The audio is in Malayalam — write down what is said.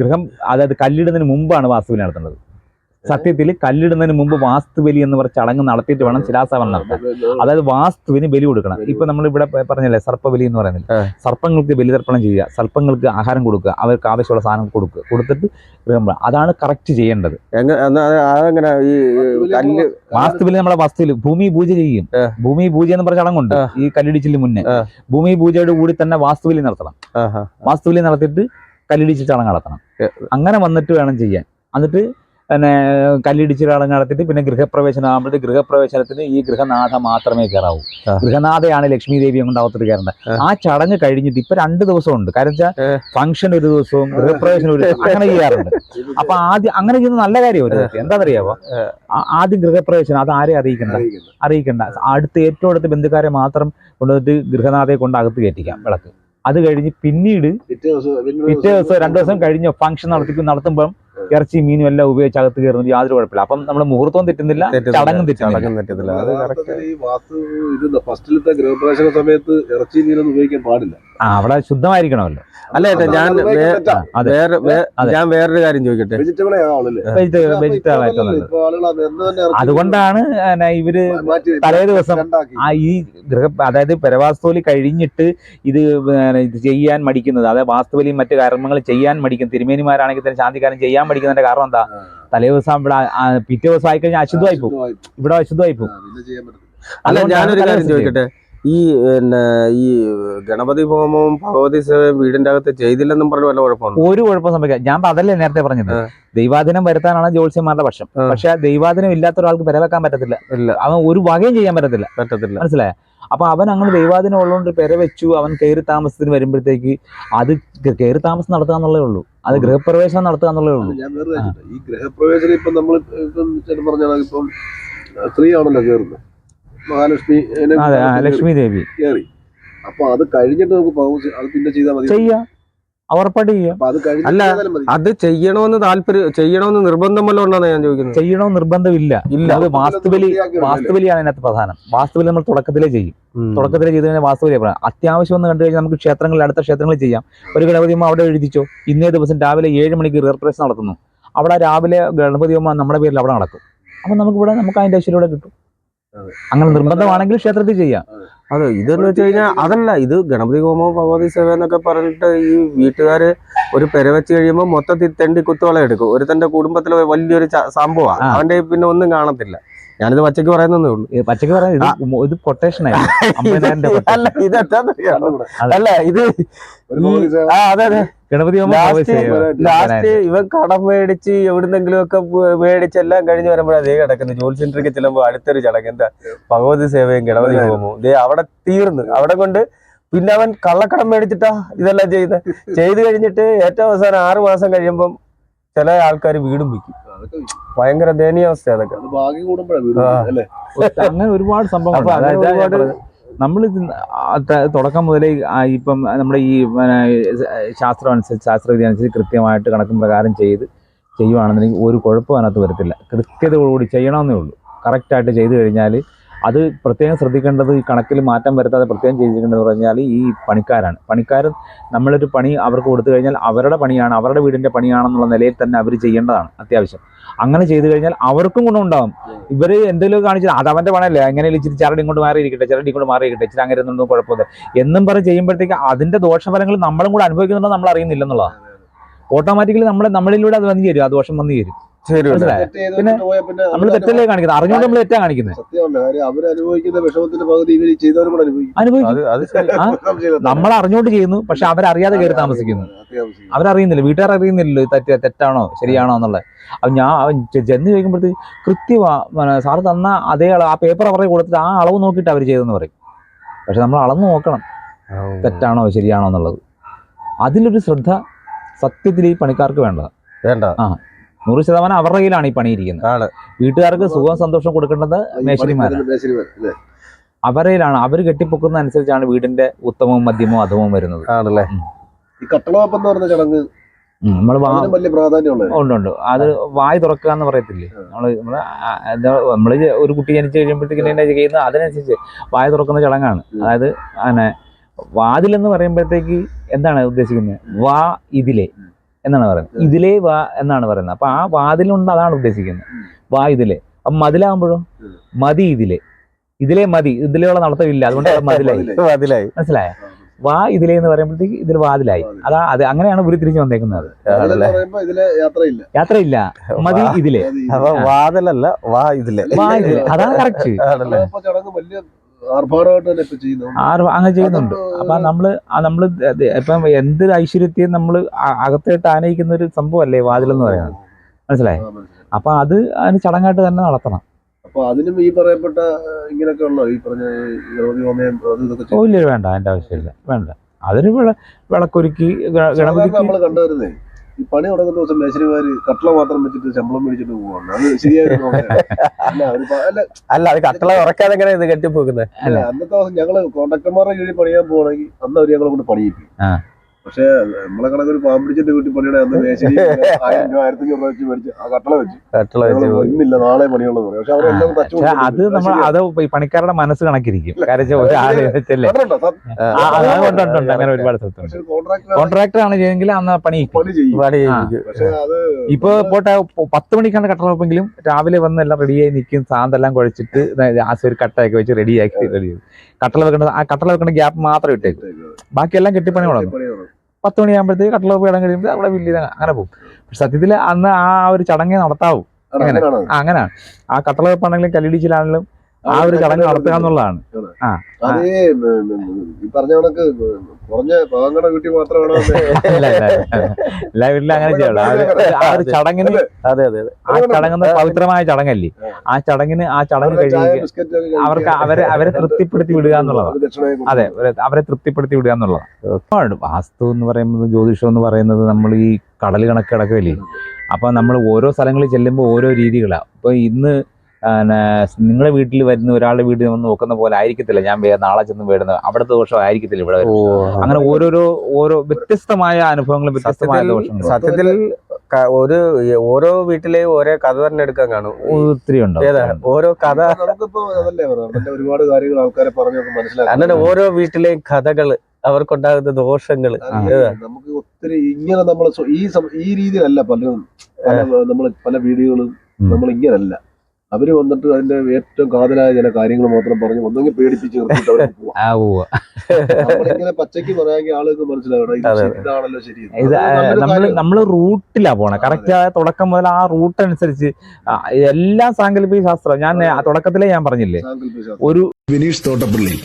ഗൃഹം അതായത് കല്ലിടുന്നതിന് മുമ്പാണ് വാസ്തുവിനെ നടത്തേണ്ടത്. സത്യത്തിൽ കല്ലിടുന്നതിന് മുമ്പ് വാസ്തുബലി എന്ന് പറഞ്ഞ ചടങ്ങ് നടത്തിയിട്ട് വേണം ശിലാസ്ഥാപനം നടത്താൻ. അതായത് വാസ്തുവിന് ബലി കൊടുക്കണം. ഇപ്പൊ നമ്മൾ ഇവിടെ പറഞ്ഞല്ലേ സർപ്പബലി എന്ന് പറയുന്നത്. സർപ്പങ്ങൾക്ക് ബലിതർപ്പണം ചെയ്യുക സർപ്പങ്ങൾക്ക് ആഹാരം കൊടുക്കുക അവർക്ക് ആവശ്യമുള്ള സാധനം കൊടുക്കുക കൊടുത്തിട്ട് അതാണ് കറക്റ്റ് ചെയ്യേണ്ടത്. വാസ്തുവിൽ നമ്മളെ വാസ്തുവിൽ ഭൂമി പൂജ ചെയ്യും. ഭൂമി പൂജ എന്ന് പറഞ്ഞ ചടങ്ങുണ്ട്. ഈ കല്ലിടിച്ചിൽ മുന്നേ. ഭൂമി പൂജയോട് കൂടി തന്നെ വാസ്തുവിലി നടത്തണം. വാസ്തുവിലി നടത്തിയിട്ട് കല്ലിടിച്ച് ചടങ്ങ് നടത്തണം അങ്ങനെ വന്നിട്ട് വേണം ചെയ്യാൻ. എന്നിട്ട് പിന്നെ കല്ലിടിച്ച് ചടങ്ങ് നടത്തിയിട്ട് പിന്നെ ഗൃഹപ്രവേശനം ആകുമ്പോഴത്തെ ഗൃഹപ്രവേശനത്തിന് ഈ ഗൃഹനാഥ മാത്രമേ കയറാവൂ. ഗൃഹനാഥയാണ് ലക്ഷ്മി ദേവി കൊണ്ട് അകത്തോട്ട് കയറേണ്ടത്. ആ. ചടങ്ങ് കഴിഞ്ഞിട്ട് ഇപ്പൊ രണ്ട് ദിവസമുണ്ട്. കാരണം വെച്ചാൽ. ഫംഗ്ഷൻ ഒരു ദിവസവും ഗൃഹപ്രവേശനം ഒരു ദിവസം അങ്ങനെ ചെയ്യാറുണ്ട്. അപ്പൊ ആദ്യം അങ്ങനെ ചെയ്യുന്ന നല്ല കാര്യമാണ്. എന്താണെന്നറിയാവോ? ആദ്യം ഗൃഹപ്രവേശനം അത് ആരെ അറിയിക്കണ്ട. അറിയിക്കണ്ട. അടുത്ത ഏറ്റവും അടുത്ത ബന്ധുക്കാരെ മാത്രം കൊണ്ടുവന്നിട്ട് ഗൃഹനാഥയെ കൊണ്ട് അകത്ത് കയറ്റിക്കാം വിളക്ക്. അത് കഴിഞ്ഞ് പിന്നീട് പിറ്റേ ദിവസം രണ്ടു ദിവസം കഴിഞ്ഞ് ഫംഗ്ഷൻ നടത്തി നടത്തുമ്പോൾ ഇറച്ചി മീനും എല്ലാം ഉപയോഗിച്ച് അകത്ത് കയറുന്നത് യാതൊരു കുഴപ്പമില്ല. അപ്പം നമ്മൾ മുഹൂർത്തവും തെറ്റുന്നില്ല. ചടങ്ങും തെറ്റുന്നില്ല. ഫസ്റ്റിലത്തെ ഗൃഹപ്രവേശന സമയത്ത് ഇറച്ചി മീനൊന്നും ഉപയോഗിക്കാൻ പാടില്ല. ആ അവിടെ ശുദ്ധമായിരിക്കണമല്ലോ. അല്ല ഏട്ടാ ഞാൻ. വേറെ ഞാൻ വേറൊരു കാര്യം ചോദിക്കട്ടെ? വെജിറ്റബിൾ വെജിറ്റബിൾ ആയിട്ട് വന്നത് ഇപ്പൊ ആളുകൾ അത് എന്ന് തന്നെ ഇറച്ചി അതുകൊണ്ടാണ് ഇവർ തലേ ദിവസം ആ ഈ ഗൃഹ അതായത് പരവാസ്തോലി കഴിഞ്ഞിട്ട് ഇത് ഇത് ചെയ്യാൻ മടിക്കുന്നത്. അതായത് വാസ്തുവലിയും മറ്റു കർമ്മങ്ങൾ ചെയ്യാൻ മടിക്കും തിരുമേനിമാരാണെങ്കിൽ തന്നെ ശാന്തികാരം ചെയ്യാൻ മടിക്കുന്നതിന്റെ കാരണം എന്താ? തലേ ദിവസം ഇവിടെ പിറ്റേ ദിവസം ആയിക്കഴിഞ്ഞാൽ അശുദ്ധമായി പോകും ഇവിടെ അശുദ്ധമായി പോകും അല്ല ഞാനൊരു കാര്യം ചോദിക്കട്ടെ? ഈ പിന്നെ ഈ ഗണപതി ഹോമവും ഭഗവതി സേവയും വീടിന്റെ അകത്ത് ചെയ്തില്ലെന്നും പറഞ്ഞു വല്ല കുഴപ്പമുണ്ട്? ഒരു കുഴപ്പം സംഭവിക്കാം. ഞാൻ അതല്ലേ നേരത്തെ പറഞ്ഞത്. ദൈവാദിനം വരുത്താനാണ് ജ്യോത്സ്യന്മാരുടെ പക്ഷം. പക്ഷെ ദൈവാദിനം ഇല്ലാത്ത ഒരാൾക്ക് പെരവെക്കാൻ പറ്റത്തില്ല. ഇല്ല. അവൻ ഒരു വകയും ചെയ്യാൻ പറ്റത്തില്ല. പറ്റത്തില്ല. മനസ്സിലായ? അപ്പൊ അവൻ അങ്ങനെ ദൈവാദിനം ഉള്ളതുകൊണ്ട് പെര വെച്ചു അവൻ കയറി താമസത്തിന് വരുമ്പോഴത്തേക്ക് അത് കയറി താമസം നടത്തുക എന്നുള്ളേ ഉള്ളൂ. അത്. ഗൃഹപ്രവേശനം നടത്തുക എന്നുള്ളേ ഉള്ളൂ. ഈ ഗൃഹപ്രവേശനം ഇപ്പൊ നമ്മൾ ഇപ്പം പറഞ്ഞാൽ ഇപ്പം സ്ത്രീ ആണല്ലോ കയറുന്നത്. മഹാലക്ഷ്മി അതെ ലക്ഷ്മി ദേവി. കയറി. അപ്പൊ അത് കഴിഞ്ഞിട്ട് നമുക്ക് അത് പിന്നെ ചെയ്താൽ മതി. ചെയ്യാം. ഉറപ്പായിട്ട് ചെയ്യാം. അല്ല, അത് ചെയ്യണമെന്ന് താല്പര്യം ചെയ്യണമെന്ന് നിർബന്ധം വല്ല ഉണ്ടെന്നാണ് ഞാൻ ചോദിക്കുന്നത്. ചെയ്യണമെന്ന് നിർബന്ധമില്ല. ഇല്ല. അത് വാസ്തുബലി വാസ്തുബലിയാണ് അതിനകത്ത് പ്രധാനം. വാസ്തുബലി നമ്മൾ തുടക്കത്തിലേ ചെയ്യും. തുടക്കത്തിലേ ചെയ്ത് കഴിഞ്ഞാൽ വാസ്തുബലി പറയാം അത്യാവശ്യം ഒന്ന് കണ്ടു കഴിഞ്ഞാൽ നമുക്ക് ക്ഷേത്രങ്ങളിൽ അടുത്ത ക്ഷേത്രങ്ങളിൽ ചെയ്യാം. ഒരു ഗണപതി അമ്മ അവിടെ എഴുതിച്ചോ? ഇന്നേ ദിവസം രാവിലെ ഏഴ് മണിക്ക് റിഹർപ്രേഷൻ നടത്തുന്നു. അവിടെ രാവിലെ ഗണപതി അമ്മ നമ്മുടെ പേരിൽ അവിടെ നടക്കും. അപ്പൊ നമുക്ക് ഇവിടെ നമുക്ക് അതിന്റെ ഐശ്വര്യം ഇവിടെ കിട്ടും. അങ്ങനെ നിർബന്ധമാണെങ്കിൽ ക്ഷേത്രത്തിൽ ചെയ്യാം. അതെ. ഇതെന്ന് വെച്ച് കഴിഞ്ഞാൽ അതല്ല ഇത് ഗണപതി ഹോമോ ഭഗവതി സേവ എന്നൊക്കെ പറഞ്ഞിട്ട് ഈ വീട്ടുകാര് ഒരു പെര വെച്ച് കഴിയുമ്പോൾ മൊത്തത്തിൽ തെണ്ടി കുത്തുവള എടുക്കും. ഒരു തന്റെ കുടുംബത്തിലെ വലിയൊരു സംഭവമാണ്. അവന്റെ പിന്നെ ഒന്നും കാണത്തില്ല. ഞാനിത് പച്ചക്ക് പറയുന്നേ ഉള്ളൂ. പച്ചക്ക് പറയാം ഇത് ഇത് കൊട്ടേഷൻ അല്ല ഇതെന്താന്നറിയോ അല്ല ഇത് ആ അതെ അതെ. ഗണപതി. ലാസ്റ്റ് ഇവൻ കടം മേടിച്ച് എവിടുന്നെങ്കിലും ഒക്കെ മേടിച്ച് എല്ലാം കഴിഞ്ഞ് വരുമ്പോൾ അതേ കിടക്കുന്നു. ജോലി സെന്ററിലേക്ക് ചെല്ലുമ്പോൾ അടുത്തൊരു ചടങ്ങ്. എന്താ? ഭഗവതി സേവയും ഗണപതി ഹോമവും ദേ അവിടെ തീർന്നു. അവിടെ കൊണ്ട് പിന്നെ അവൻ കള്ളക്കടം മേടിച്ചിട്ടാ ഇതെല്ലാം ചെയ്ത് ചെയ്ത് കഴിഞ്ഞിട്ട് ഏറ്റവും അവസാനം ആറു മാസം കഴിയുമ്പം ചില ആൾക്കാർ വീടും വിൽക്കും ഭയങ്കര ദയനീയാവസ്ഥ അതൊക്കെ. ഭാഗ്യം കൂടുമ്പോഴാണ് അങ്ങനെ ഒരുപാട് സംഭവങ്ങൾ നമ്മൾ തുടക്കം മുതലേ ഇപ്പം നമ്മുടെ ഈ ശാസ്ത്രം അനുസരിച്ച് ശാസ്ത്രവിധി അനുസരിച്ച് കൃത്യമായിട്ട് കണക്കും പ്രകാരം ചെയ്ത് ചെയ്യുവാണെന്നുണ്ടെങ്കിൽ ഒരു കുഴപ്പം അതിനകത്ത് വരത്തില്ല. കൃത്യതയോടുകൂടി ചെയ്യണമെന്നേ ഉള്ളൂ. കറക്റ്റായിട്ട് ചെയ്തു കഴിഞ്ഞാൽ അത് പ്രത്യേകം ശ്രദ്ധിക്കേണ്ടത് ഈ കണക്കിൽ മാറ്റം വരുത്താതെ പ്രത്യേകം ചെയ്തിരിക്കേണ്ടത് പറഞ്ഞാൽ ഈ പണിക്കാരാണ്. പണിക്കാർ നമ്മളൊരു പണി അവർക്ക് കൊടുത്തു കഴിഞ്ഞാൽ അവരുടെ പണിയാണ് അവരുടെ വീടിന്റെ പണിയാണെന്നുള്ള നിലയിൽ തന്നെ അവർ ചെയ്യേണ്ടതാണ് അത്യാവശ്യം. അങ്ങനെ ചെയ്തു കഴിഞ്ഞാൽ അവർക്കും ഗുണമുണ്ടാകും ഇവർ എന്തെങ്കിലും കാണിച്ചാൽ അത് അവന്റെ പണല്ലേ അങ്ങനെ ഇച്ചിരി ചരടി ഇങ്ങോട്ട് മാറിയിരിക്കട്ടെ ചരടി ഇങ്ങോട്ട് മാറിയിരിക്കട്ടെ ഇച്ചിരി അങ്ങനെ ഒന്നും കുഴപ്പമില്ല. എന്നും പറഞ്ഞ് ചെയ്യുമ്പോഴത്തേക്ക് അതിന്റെ ദോഷഫലങ്ങൾ നമ്മളും കൂടെ അനുഭവിക്കുന്നുണ്ടോ നമ്മൾ അറിയുന്നില്ലെന്നുള്ളതാണ് ഓട്ടോമാറ്റിക്കലി നമ്മളെ നമ്മളിലൂടെ അത് വന്നു തരും ആ ദോഷം വന്നു തരും പിന്നെ നമ്മൾ തെറ്റല്ലേ കാണിക്കുന്നത്? അറിഞ്ഞുകൊണ്ട് നമ്മൾ തെറ്റാ കാണിക്കുന്നത്. സത്യമല്ല അവർ അനുഭവിക്കുന്ന വിഷമത്തിന്റെ പകുതി ഇവർ ചെയ്തവരും അനുഭവിക്കും. അനുഭവിക്കും. അത് അത് ശരി. നമ്മൾ അറിഞ്ഞുകൊണ്ട് ചെയ്യുന്നു പക്ഷെ അവരറിയാതെ കയറി താമസിക്കുന്നു. അവരറിയുന്നില്ല. വീട്ടുകാർ അറിയുന്നില്ലല്ലോ ഇത് തെറ്റ് തെറ്റാണോ ശരിയാണോ എന്നുള്ളത്. അപ്പൊ ഞാൻ ചെന്ന് ചോദിക്കുമ്പോഴത്തേക്ക് കൃത്യമാ സാറ് തന്ന അതേ അളവ് ആ പേപ്പർ അവരെ കൊടുത്തിട്ട് ആ അളവ് നോക്കിയിട്ട് അവർ ചെയ്തെന്ന് പറയും. പക്ഷെ നമ്മൾ അളന്ന് നോക്കണം. തെറ്റാണോ ശരിയാണോ എന്നുള്ളത്. അതിലൊരു ശ്രദ്ധ സത്യത്തിൽ ഈ പണിക്കാർക്ക് വേണ്ടതാണ്. വേണ്ട. നൂറ് ശതമാനം അവരുടെ കയ്യിലാണ് ഈ പണിയിരിക്കുന്നത് വീട്ടുകാർക്ക് സുഖവും സന്തോഷം കൊടുക്കേണ്ടത് മേശരിമാരാണ്? അവരയിലാണ് അവർ കെട്ടിപ്പൊക്കുന്ന അനുസരിച്ചാണ് വീടിന്റെ ഉത്തമവും മധ്യമവും അധമവും വരുന്നത്. ആണല്ലേ? ഈ കട്ടളവെപ്പ് എന്ന് ചടങ്ങ് നമ്മൾ ഉണ്ട് ഉണ്ട്. അത് വായ് തുറക്കുക എന്ന് പറയത്തില്ലേ? നമ്മൾ നമ്മൾ നമ്മൾ ഒരു കുട്ടി ജനിച്ചു കഴിയുമ്പോഴത്തേക്കും ചെയ്യുന്നത്? ചെയ്യുന്ന അതിനനുസരിച്ച് വായ തുറക്കുന്ന ചടങ്ങാണ്. അതായത് അങ്ങനെ വാതിലെന്ന് പറയുമ്പോഴത്തേക്ക് എന്താണ് ഉദ്ദേശിക്കുന്നത്? വാ ഇതിലെ. എന്നാണ് പറയുന്നത്. ഇതിലേ വാ എന്നാണ് പറയുന്നത്. അപ്പൊ ആ വാതിലുണ്ട് അതാണ് ഉദ്ദേശിക്കുന്നത്. വാ ഇതിലെ. അപ്പൊ മതിലാകുമ്പോഴും. മതി ഇതിലെ. ഇതിലെ മതി. ഇതിലുള്ള നടത്തമില്ല. അതുകൊണ്ട് മതിലായി. മതിലായി. മനസ്സിലായ? വാ ഇതിലെ എന്ന് പറയുമ്പോഴത്തേക്ക് ഇതിൽ വാതിലായി. അതാ അത് അങ്ങനെയാണ് വന്നേക്കുന്നത്. അതിലെന്ന് പറയുമ്പോ ഇതിലെ യാത്രയില്ല. മതി. ഇതിലെ. വാതിലല്ല വാ ഇതിലെ. വാ ഇതിലെ അതാണ് കറക്റ്റ് അങ്ങനെ ചെയ്യുന്നുണ്ട്. അപ്പൊ നമ്മൾ നമ്മൾ ഇപ്പം എന്ത് ഐശ്വര്യത്തെയും നമ്മൾ അകത്തേട്ട് ആനയിക്കുന്ന ഒരു സംഭവമല്ലേ വാതിലെന്ന് പറയുന്നത്? മനസ്സിലായി? പറയുന്നത് മനസ്സിലായി. അപ്പൊ അത് അതിന് ചടങ്ങായിട്ട് തന്നെ നടത്തണം. അപ്പൊ അതിനും ഈ പറയപ്പെട്ട ഇങ്ങനെയൊക്കെ ഉള്ളോ ഈ പറഞ്ഞ ഓ ഇല്ല വേണ്ട അതിന്റെ ആവശ്യമില്ല വേണ്ട. അതൊരു വിള വിളക്കൊരുക്കി ഗണപതി ഈ പണി തുടങ്ങുന്ന ദിവസം മേശരിമാര് കട്ടള മാത്രം വെച്ചിട്ട് ശമ്പളം മേടിച്ചിട്ട് പോവാണ്. അത് ശരിയായിരുന്നു അല്ല അത് കട്ടള ഉറക്കാതെ എങ്ങനെ ഇത് കെട്ടിപ്പോക്കുന്നത് അല്ല, അന്നത്തെ ദിവസം ഞങ്ങൾ കോൺട്രാക്ടർമാരുടെ കീഴിൽ പണിയാൻ പോവാണെങ്കിൽ അന്ന് അവർ ഞങ്ങളെ കൊണ്ട് പണിയിപ്പിക്കും. പക്ഷെ നമ്മളെ കണക്ക് ഒരു പാമ്പിടിച്ചിട്ട് വീട്ടിൽ പണിയുടെ അന്ന് മേശരി ആയിരം രൂപ ആയിരത്തി അഞ്ഞൂറ് വെച്ച് മേടിച്ച് ആ കട്ടള വെച്ച്. കട്ടള വെച്ച്. ഇന്നില്ല നാളെ പണിയുള്ളത് പറയും. പക്ഷെ അവരെല്ലാം തച്ചു അത് നമ്മൾ അത് പണിക്കാരുടെ മനസ്സ് കണക്കിരിക്കും. കാരണം ഒരാൾ. അങ്ങനെ ഒരുപാട് സ്ഥലത്തുണ്ട് കോൺട്രാക്ടർ ആണ് ചെയ്തെങ്കിൽ അന്ന് പണി പണി ഇപ്പൊ പോട്ടെ പത്ത് മണിക്കാണ് കട്ടള വെപ്പെങ്കിലും രാവിലെ വന്ന് എല്ലാം റെഡിയായി നിൽക്കും സാന്തെല്ലാം കുഴച്ചിട്ട് ആസ് ഒരു കട്ടയൊക്കെ വെച്ച് റെഡിയാക്കി റെഡി കട്ടള വെക്കേണ്ട ആ കട്ടള വെക്കേണ്ട ഗ്യാപ്പ് മാത്രം ഇട്ടേക്കും. ബാക്കിയെല്ലാം കെട്ടിപ്പണി വളർന്നു. പത്ത് മണിയാകുമ്പോഴത്തേക്ക് കട്ടള വെപ്പ് ഇടം കഴിയുമ്പോൾ അവിടെ വലിയ അങ്ങനെ പോകും. പക്ഷെ സത്യത്തിൽ അന്ന് ആ ഒരു ചടങ്ങേ നടത്താവൂ. അങ്ങനെ. അങ്ങനെയാണ്? ആ അങ്ങനെയാണ്. ആ കട്ടള വെപ്പാണെങ്കിലും കല്ലിടിച്ചിലാണെങ്കിലും ആ ഒരു ചടങ്ങ് നടത്തുക എന്നുള്ളതാണ്. അത് ഈ പറഞ്ഞ കണക്ക് കുറഞ്ഞ പാങ്ങടെ വീട്ടിൽ മാത്രമാണ് ഇല്ല, ഇല്ല, ഇല്ല. എല്ലാ വീട്ടിലും അങ്ങനെ ചെയ്യണം. ആ ഒരു- ചടങ്ങിന് അതെ. അതെ ആ ചടങ്ങ് പവിത്രമായ ചടങ്ങല്ലേ? ആ. ചടങ്ങിന് ആ ചടങ്ങ് കഴിയുക. അവർക്ക് അവരെ അവരെ തൃപ്തിപ്പെടുത്തി വിടുക എന്നുള്ളതാണ്. അതെ അവരെ- അവരെ തൃപ്തിപ്പെടുത്തി വിടുക എന്നുള്ളതാണ് വാസ്തു എന്ന് പറയുന്നത് ജ്യോതിഷം എന്ന് പറയുന്നത് നമ്മൾ ഈ കടൽ കണക്ക് കിടക്കുകയല്ലേ അപ്പൊ നമ്മൾ ഓരോ സ്ഥലങ്ങളിൽ ചെല്ലുമ്പോൾ ഓരോ രീതികളാണ് ഇപ്പൊ ഇന്ന് നിങ്ങളുടെ വീട്ടിൽ വരുന്ന ഒരാളുടെ വീട്ടിൽ വന്ന് നോക്കുന്ന പോലെ ആയിരിക്കത്തില്ല. ഞാൻ നാളെ ചെന്ന് വേടുന്നത് അവിടുത്തെ ദോഷം ആയിരിക്കത്തില്ല ഇവിടെ അങ്ങനെ ഓരോരോ ഓരോ വ്യത്യസ്തമായ അനുഭവങ്ങളും വ്യത്യസ്തമായ ദോഷങ്ങൾ ദോഷങ്ങളും സത്യത്തിൽ ഒരു ഓരോ വീട്ടിലെയും ഓരോ കഥ തന്നെ എടുക്കാൻ കാണും. ഒത്തിരി ഉണ്ട്? ഓരോ കഥ ഒരുപാട് കാര്യങ്ങൾ ആൾക്കാരെ പറഞ്ഞു മനസ്സിലാക്കാം അങ്ങനെ ഓരോ വീട്ടിലെയും കഥകൾ അവർക്കുണ്ടാകുന്ന ദോഷങ്ങൾ നമുക്ക് ഒത്തിരി ഇങ്ങനെ നമ്മൾ ഈ ഈ രീതിയിലല്ല പലരും പല നമ്മൾ പല വീടുകളും. നമ്മൾ ഇങ്ങനല്ല അവർ വന്നിട്ട് അതിന്റെ ഏറ്റവും കാതലായ ചില കാര്യങ്ങൾ മാത്രം പറഞ്ഞു ഒന്നെങ്കിൽ പേടിപ്പിച്ച് നിർത്തിയിട്ട് പച്ചക്ക് പോവാം. നമ്മളിങ്ങനെ പച്ചയ്ക്ക് പറയാമെങ്കിൽ ആളുകൾക്ക് മനസ്സിലാവണം. ഇതാണല്ലോ ശരി നമ്മൾ നമ്മൾ റൂട്ടിലാ പോണേ. കറക്റ്റ് ആയ തുടക്കം മുതൽ ആ റൂട്ട് അനുസരിച്ച് എല്ലാ സാങ്കല്പിക ശാസ്ത്രം ഞാൻ തുടക്കത്തിലേ ഞാൻ പറഞ്ഞില്ലേ. ഒരു വിനീഷ് തോട്ടപ്പള്ളി.